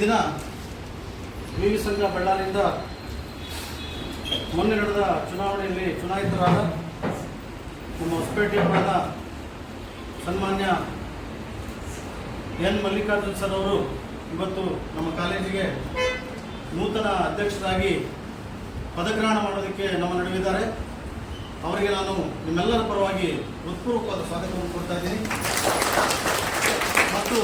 ದಿನ ವಿವಿ ಸಂಘ ಬಳ್ಳಾರಿಯಿಂದ ಮೊನ್ನೆ ನಡೆದ ಚುನಾವಣೆಯಲ್ಲಿ ಚುನಾಯಿತರಾದ ನಮ್ಮ ಹೊಸಪೇಟೆಯವರಾದ ಸನ್ಮಾನ್ಯ ಎನ್ ಮಲ್ಲಿಕಾರ್ಜುನ್ ಸರ್ ಅವರು ಇವತ್ತು ನಮ್ಮ ಕಾಲೇಜಿಗೆ ನೂತನ ಅಧ್ಯಕ್ಷರಾಗಿ ಪದಗ್ರಹಣ ಮಾಡೋದಕ್ಕೆ ನಮ್ಮ ನಡುವಿದ್ದಾರೆ. ಅವರಿಗೆ ನಾನು ನಿಮ್ಮೆಲ್ಲರ ಪರವಾಗಿ ಹೃತ್ಪೂರ್ವಕವಾದ ಸ್ವಾಗತವನ್ನು ಕೊಡ್ತಾ ಇದ್ದೀನಿ. ಮತ್ತು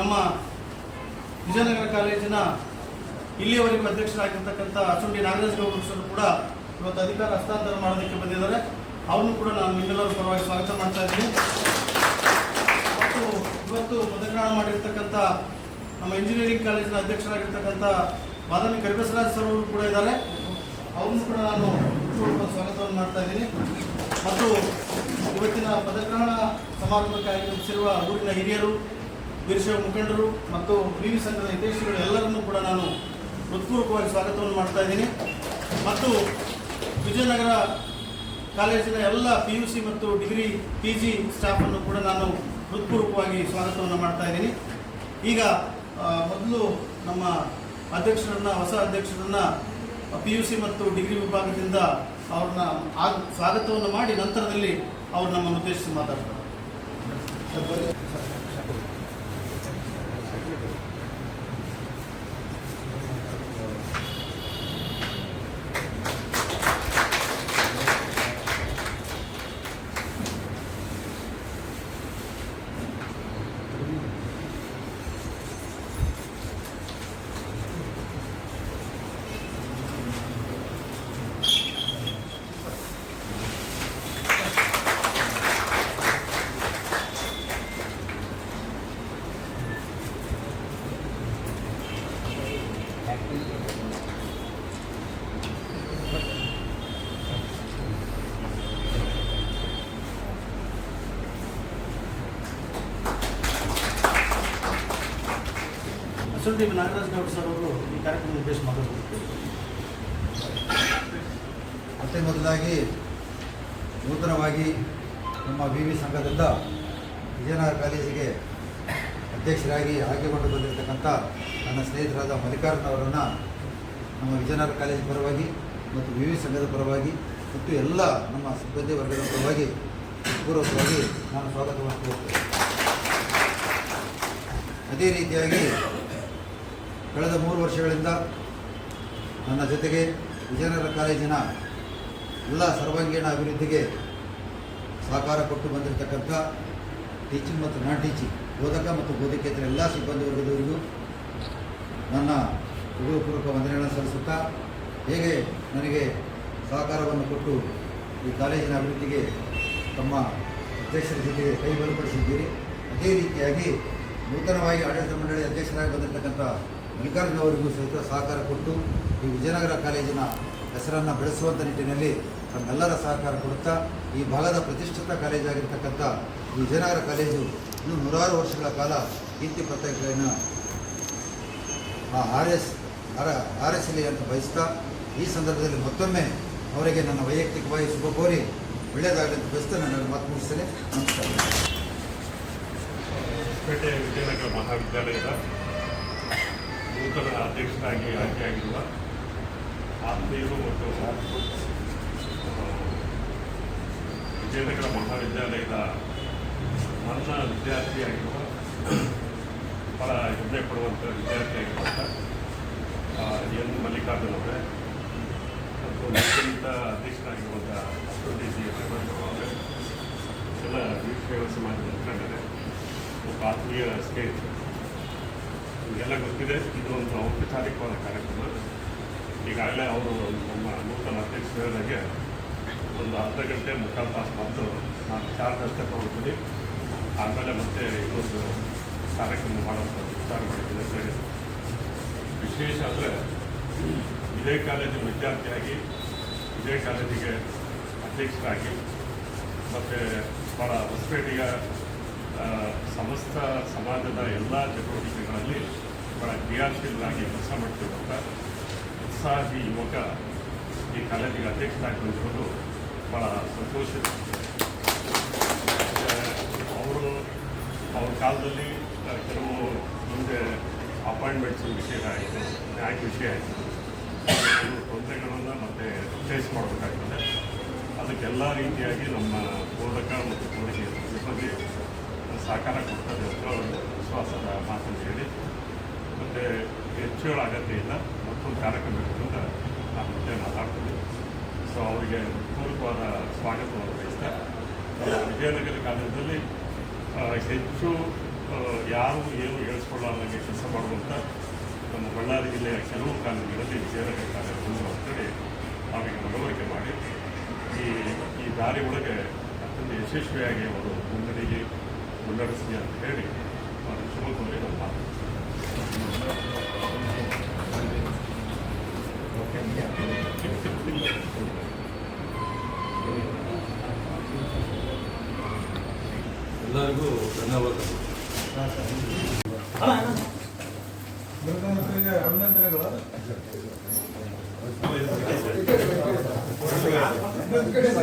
ನಮ್ಮ ವಿಜಯನಗರ ಕಾಲೇಜಿನ ಇಲ್ಲಿಯವರೆಗೂ ಅಧ್ಯಕ್ಷರಾಗಿರ್ತಕ್ಕಂಥ ಅಸುಂಡಿ ನಾಗರಾಜ್ ಗೌಡರು ಕೂಡ ಇವತ್ತು ಅಧಿಕಾರ ಹಸ್ತಾಂತರ ಮಾಡೋದಕ್ಕೆ ಬಂದಿದ್ದಾರೆ. ಅವ್ರನ್ನು ಕೂಡ ನಾನು ನಿಮ್ಮೆಲ್ಲರ ಪರವಾಗಿ ಸ್ವಾಗತ ಮಾಡ್ತಾ ಇದ್ದೀನಿ. ಮತ್ತು ಇವತ್ತು ಪದಗ್ರಹಣ ಮಾಡಿರ್ತಕ್ಕಂಥ ನಮ್ಮ ಇಂಜಿನಿಯರಿಂಗ್ ಕಾಲೇಜಿನ ಅಧ್ಯಕ್ಷರಾಗಿರ್ತಕ್ಕಂಥ ಬಾದಾಮಿ ಕರಿಬಸರಾಜ್ ಸರ್ ಅವರು ಕೂಡ ಇದ್ದಾರೆ. ಅವ್ರನ್ನು ಕೂಡ ನಾನು ಸ್ವಾಗತವನ್ನು ಮಾಡ್ತಾ ಇದ್ದೀನಿ. ಮತ್ತು ಇವತ್ತಿನ ಪದಗ್ರಹಣ ಸಮಾರಂಭಕ್ಕೆ ಆಗಮಿಸಿರುವ ಊರಿನ ಹಿರಿಯರು ವೀರಶೈವ ಮುಖಂಡರು ಮತ್ತು ವಿ ವಿ ಸಂಘದ ಹಿತೈಷಿಗಳು ಎಲ್ಲರನ್ನೂ ಕೂಡ ನಾನು ಹೃತ್ಪೂರ್ವಕವಾಗಿ ಸ್ವಾಗತವನ್ನು ಮಾಡ್ತಾ ಇದ್ದೀನಿ. ಮತ್ತು ವಿಜಯನಗರ ಕಾಲೇಜಿನ ಎಲ್ಲ ಪಿ ಯು ಸಿ ಮತ್ತು ಡಿಗ್ರಿ ಪಿ ಜಿ ಸ್ಟಾಫನ್ನು ಕೂಡ ನಾನು ಹೃತ್ಪೂರ್ವಕವಾಗಿ ಸ್ವಾಗತವನ್ನು ಮಾಡ್ತಾ ಇದ್ದೀನಿ. ಈಗ ಮೊದಲು ನಮ್ಮ ಅಧ್ಯಕ್ಷರನ್ನ, ಹೊಸ ಅಧ್ಯಕ್ಷರನ್ನು ಪಿ ಯು ಸಿ ಮತ್ತು ಡಿಗ್ರಿ ವಿಭಾಗದಿಂದ ಅವ್ರನ್ನ ಆಗ, ಸ್ವಾಗತವನ್ನು ಮಾಡಿ ನಂತರದಲ್ಲಿ ಅವ್ರು ನಮ್ಮನ್ನು ಉದ್ದೇಶಿಸಿ ಮಾತಾಡ್ತಾರೆ. ಅಸುಂಡಿ ನಾಗರಾಜ್ ಗೌಡ ಸರ್ ಅವರು ಈ ಕಾರ್ಯಕ್ರಮ ಉದ್ದೇಶ ಮಾತಾಡಬೇಕು. ಮತ್ತೆ ಮೊದಲಾಗಿ ನೂತನವಾಗಿ ನಮ್ಮ ವಿವಿ ವಿ ಸಂಘದಿಂದ ವಿಜಯನಗರ ಕಾಲೇಜಿಗೆ ಅಧ್ಯಕ್ಷರಾಗಿ ಆಯ್ಕೆಗೊಂಡು ಬಂದಿರತಕ್ಕಂಥ ನನ್ನ ಸ್ನೇಹಿತರಾದ ಮಲ್ಲಿಕಾರ್ಜುನ ಅವರನ್ನು ನಮ್ಮ ವಿಜಯನಗರ ಕಾಲೇಜ್ ಪರವಾಗಿ ಮತ್ತು ವಿ ವಿ ಸಂಘದ ಪರವಾಗಿ ಮತ್ತು ಎಲ್ಲ ನಮ್ಮ ಸಿಬ್ಬಂದಿ ವರ್ಗದ ಪರವಾಗಿ ಪೂರ್ವಕವಾಗಿ ನಾನು ಕೋರುತ್ತೇನೆ. ಅದೇ ರೀತಿಯಾಗಿ ಕಳೆದ ಮೂರು ವರ್ಷಗಳಿಂದ ನನ್ನ ಜೊತೆಗೆ ವಿಜಯನಗರ ಕಾಲೇಜಿನ ಎಲ್ಲ ಸರ್ವಾಂಗೀಣ ಅಭಿವೃದ್ಧಿಗೆ ಸಹಕಾರ ಕೊಟ್ಟು ಬಂದಿರತಕ್ಕಂಥ ಟೀಚಿಂಗ್ ಮತ್ತು ನಾನ್ ಟೀಚಿಂಗ್ ಬೋಧಕ ಮತ್ತು ಬೋಧಕೇತರ ಎಲ್ಲ ಸಿಬ್ಬಂದಿ ವರ್ಗದವರಿಗೂ ನನ್ನ ಹೃದಯಪೂರ್ವಕ ವಂದನೆಗಳನ್ನು ಸಲ್ಲಿಸುತ್ತಾ, ಹೇಗೆ ನನಗೆ ಸಹಕಾರವನ್ನು ಕೊಟ್ಟು ಈ ಕಾಲೇಜಿನ ಅಭಿವೃದ್ಧಿಗೆ ತಮ್ಮ ಅಧ್ಯಕ್ಷರ ಜೊತೆಗೆ ಕೈ ಬಲಪಡಿಸಿದ್ದೀರಿ? ಅದೇ ರೀತಿಯಾಗಿ ನೂತನವಾಗಿ ಆಡಳಿತ ಮಂಡಳಿ ಅಧ್ಯಕ್ಷರಾಗಿ ಬಂದಿರತಕ್ಕಂಥ ಮಲ್ಲಿಕಾರ್ಜುನ ಅವರಿಗೂ ಸಹಿತ ಸಹಕಾರ ಕೊಟ್ಟು ಈ ವಿಜಯನಗರ ಕಾಲೇಜಿನ ಹೆಸರನ್ನು ಬೆಳೆಸುವಂಥ ನಿಟ್ಟಿನಲ್ಲಿ ತಮ್ಮೆಲ್ಲರ ಸಹಕಾರ ಕೊಡುತ್ತಾ ಈ ಭಾಗದ ಪ್ರತಿಷ್ಠಿತ ಕಾಲೇಜಾಗಿರ್ತಕ್ಕಂಥ ಈ ವಿಜಯನಗರ ಕಾಲೇಜು ಇನ್ನೂ ನೂರಾರು ವರ್ಷಗಳ ಕಾಲ ಕೀರ್ತಿ ಪತ್ರಿಕೆಯನ್ನು ಆರ್ ಎಸ್ ಆರ್ ಎಸ್ ಎಲ್ಲಿ ಅಂತ ಬಯಸ್ತಾ ಈ ಸಂದರ್ಭದಲ್ಲಿ ಮತ್ತೊಮ್ಮೆ ಅವರಿಗೆ ನನ್ನ ವೈಯಕ್ತಿಕವಾಗಿ ಶುಭ ಕೋರಿ ಒಳ್ಳೆಯದಾಗಲಿ ಅಂತ ಬಯಸ್ತಾ ನನ್ನ ಮಾತು ಮುಗಿಸ್ತೇನೆ. ನಮಸ್ಕಾರ. ಹೊಸಪೇಟೆ ವಿಜಯನಗರ ಮಹಾವಿದ್ಯಾಲಯದ ನೂತನ ಅಧ್ಯಕ್ಷರಾಗಿ ಆಯ್ಕೆಯಾಗಿರುವ ಆತ್ಮೀಯರು ಮತ್ತು ವಿಜಯನಗರ ಮಹಾವಿದ್ಯಾಲಯದ ನನ್ನ ವಿದ್ಯಾರ್ಥಿಯಾಗಿರುವ ಬಹಳ ಹೆಮ್ಮೆ ಪಡುವಂಥ ವಿದ್ಯಾರ್ಥಿಯಾಗಿರುವಂಥ ಎನ್ ಮಲ್ಲಿಕಾರ್ಜುನ್ ಅವರೇ. ಮತ್ತು ಅತ್ಯಂತ ಅಧ್ಯಕ್ಷರಾಗಿರುವಂಥ ಅಶ್ವತಿ ಜಿ ಅವರೇ ಎಲ್ಲ ವೀಕ್ಷಕ ಸಮಾಜದ ಮುಖಂಡರೇ ಒಬ್ಬ ಆತ್ಮೀಯ ಸ್ನೇಹಿತರು ನಿಮಗೆಲ್ಲ ಗೊತ್ತಿದೆ, ಇದು ಒಂದು ಔಪಚಾರಿಕವಾದ ಕಾರ್ಯಕ್ರಮ. ಈಗಾಗಲೇ ಅವರು ನಮ್ಮ ನೂತನ ಅಧ್ಯಕ್ಷರು ಹೇಳಿದಾಗೆ ಒಂದು ಅರ್ಧ ಗಂಟೆ ಮುಕ್ಕಾಲು ಪಾಸ್ ಬಂದು ನಾನು ಚಾರ್ಜ್ ಅಷ್ಟೇ ತೊಗೊಳ್ತೀನಿ. ಆಮೇಲೆ ಮತ್ತೆ ಇನ್ನೊಂದು ಕಾರ್ಯಕ್ರಮ ಮಾಡೋಂಥ ವಿಚಾರ ಮಾಡಿದ್ದೀನಿ. ವಿಶೇಷ ಅಂದರೆ ಇದೇ ಕಾಲೇಜಿನ ವಿದ್ಯಾರ್ಥಿಯಾಗಿ, ಇದೇ ಕಾಲೇಜಿಗೆ ಅಧ್ಯಕ್ಷರಾಗಿ, ಮತ್ತು ಭಾಳ ಹೊಸಪೇಟೆಯ ಸಮಸ್ತ ಸಮಾಜದ ಎಲ್ಲ ಚಟುವಟಿಕೆಗಳಲ್ಲಿ ಭಾಳ ಕ್ರಿಯಾಶೀಲರಾಗಿ ಕೆಲಸ ಮಾಡ್ತಿರುವಂಥ ಉತ್ಸಾಹಿ ಯುವಕ ಈ ಕಾಲೇಜಿಗೆ ಅಧ್ಯಕ್ಷರಾಗಿ ಬಂದಿರೋದು ಭಾಳ ಸಂತೋಷ. ಅವರು ಅವ್ರ ಕಾಲದಲ್ಲಿ ಕೆಲವು ಮುಂದೆ ಅಪಾಯಿಂಟ್ಮೆಂಟ್ಸ್ ವಿಷಯ ಆಯಿತು, ನ್ಯಾಯ ವಿಷಯ ಆಯಿತು. ತೊಂದರೆಗಳನ್ನು ಮತ್ತೆ ಫೇಸ್ ಮಾಡಬೇಕಾಗ್ತದೆ. ಅದಕ್ಕೆಲ್ಲ ರೀತಿಯಾಗಿ ನಮ್ಮ ಬೋಧಕ ಮತ್ತು ಕೊಡುಗೆ ಸಿಬ್ಬಂದಿ ಸಹಕಾರ ಕೊಡ್ತದೆ ಅಂತ ಒಂದು ವಿಶ್ವಾಸದ ಮಾತನ್ನು ಹೇಳಿ, ಮತ್ತು ಹೆಚ್ಚುಗಳ ಅಗತ್ಯ ಇಲ್ಲ. ಮತ್ತೊಂದು ಕಾರ್ಯಕ್ರಮ ಇರೋದ್ರಿಂದ ನಾನು ಮತ್ತೆ ಮಾತಾಡ್ತೀನಿ. ಸೊ ಅವರಿಗೆ ಪೂರಕವಾದ ಸ್ವಾಗತವನ್ನು ಬಯಸ್ತಾ ವಿಜಯನಗರ ಕಾಲೇಜಲ್ಲಿ ಹೆಚ್ಚು ಯಾರು ಏನು ಹೇಳಿಸ್ಕೊಳ್ಳಾರ್ದಂಗೆ ಕೆಲಸ ಮಾಡುವಂಥ ನಮ್ಮ ಬಳ್ಳಾರಿ ಜಿಲ್ಲೆಯ ಕೆಲವು ಕಾಲೇಜುಗಳಲ್ಲಿ ವಿಜಯನಗರ ಕಾಲೇಜು ಒಂದು ಅಂತೇಳಿ ಅವರಿಗೆ ಮನವರಿಕೆ ಮಾಡಿ, ಈ ಈ ದಾರಿ ಒಳಗೆ ಅತ್ಯಂತ ಯಶಸ್ವಿಯಾಗಿ ಅವರು ಮುನ್ನಡೆಗೆ ಮುನ್ನಡೆಸಲಿ ಅಂತ ಹೇಳಿ ಅವರು ಶುಭ ಕೋರಿ ಮಾತು ಎಲ್ಲರಿಗೂ ಧನ್ಯವಾದಗಳು ಅಭಿನಂದನೆಗಳು. ಅದೇನಾ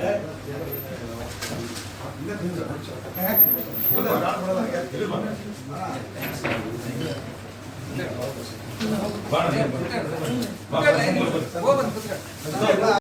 哎别的别的别别别的别的别的别的别的别的别别的别的别的别的别的别的别的别的别的别